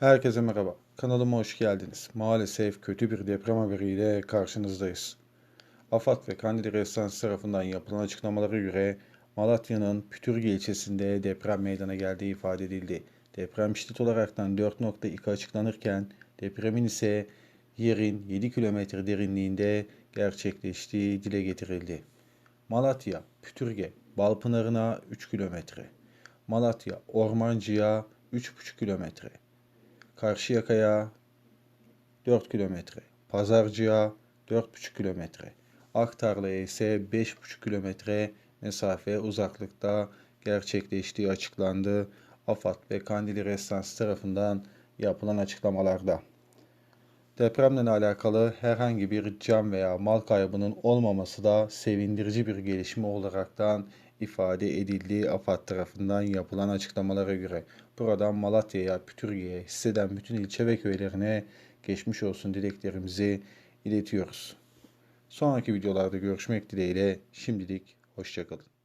Herkese merhaba. Kanalıma hoş geldiniz. Maalesef kötü bir deprem haberiyle karşınızdayız. AFAD ve Kandil Restansı tarafından yapılan açıklamalara göre Malatya'nın Pütürge ilçesinde deprem meydana geldiği ifade edildi. Deprem şiddet olaraktan 4.2 açıklanırken depremin ise yerin 7 kilometre derinliğinde gerçekleştiği dile getirildi. Malatya, Pütürge, Balpınarı'na 3 kilometre. Malatya, Ormancı'ya 3,5 kilometre. Karşıyaka'ya 4 kilometre. Pazarcı'ya 4,5 kilometre. Aktarlı'ya ise 5,5 kilometre mesafe uzaklıkta gerçekleştiği açıklandı. AFAD ve Kandili Restansı tarafından yapılan açıklamalarda. Depremle alakalı herhangi bir can veya mal kaybının olmaması da sevindirici bir gelişme olaraktan ifade edildiği AFAD tarafından yapılan açıklamalara göre buradan Malatya'ya, Pütürge'ye, hisseden bütün ilçe ve köylerine geçmiş olsun dileklerimizi iletiyoruz. Sonraki videolarda görüşmek dileğiyle şimdilik hoşçakalın.